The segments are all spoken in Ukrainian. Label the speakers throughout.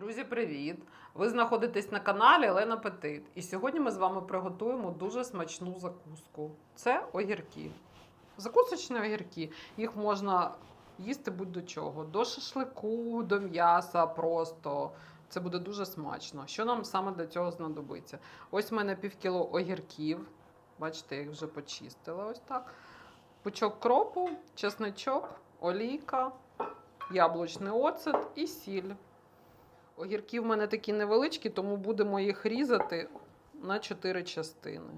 Speaker 1: привіт! Ви знаходитесь на каналі Лена Петит. І сьогодні ми з вами приготуємо дуже смачну закуску. Це огірки. Закусочні огірки. Їх можна їсти будь-до чого. До шашлику, до м'яса просто. Це буде дуже смачно. Що нам саме для цього знадобиться? Ось в мене півкіло огірків. Бачите, я їх вже почистила. Ось так. Пучок кропу, чесничок, олійка, яблучний оцет і сіль. Огірки в мене такі невеличкі, тому будемо їх різати на 4 частини.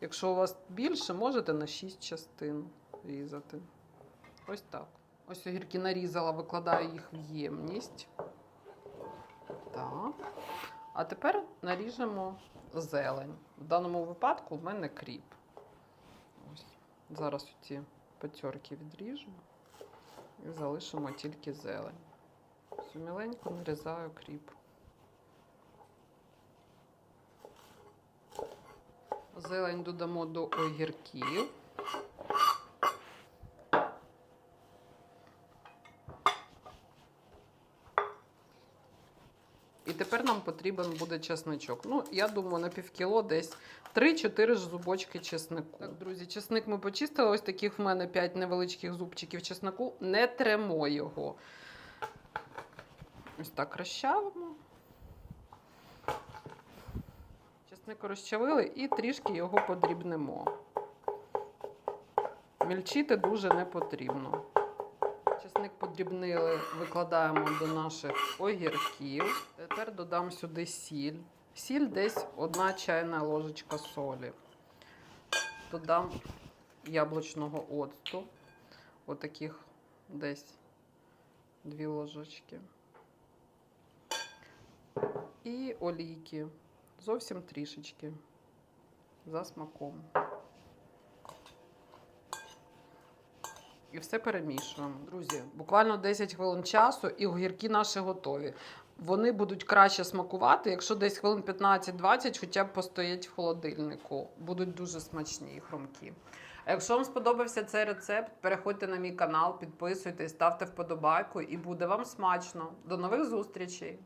Speaker 1: Якщо у вас більше, можете на 6 частин різати. Ось так. Ось огірки нарізала, викладаю їх в ємність. Так. А тепер наріжемо зелень. В даному випадку в мене кріп. Ось. Зараз ці п'ятерки відріжу і залишимо тільки зелень. Міленько нарізаю кріп. Зелень додамо до огірків. І тепер нам потрібен буде чесничок. Ну, я думаю, на півкіло десь 3-4 зубочки чеснику. Так, друзі, чесник ми почистили. Ось таких в мене 5 невеличких зубчиків чеснику. Не тремо його. Ось так розчавимо. Чесник розчавили і трішки його подрібнемо. Мільчити дуже не потрібно. Чесник подрібнили, викладаємо до наших огірків. Тепер додам сюди сіль. Сіль десь одна чайна ложечка солі. Додам яблучного оцту. Отаких десь дві ложечки. І олійки. Зовсім трішечки. За смаком. І все перемішуємо. Друзі, буквально 10 хвилин часу, і огірки наші готові. Вони будуть краще смакувати, якщо десь хвилин 15-20 хоча б постоять в холодильнику. Будуть дуже смачні і хрумкі. А якщо вам сподобався цей рецепт, переходьте на мій канал, підписуйтесь, ставте вподобайку і буде вам смачно. До нових зустрічей!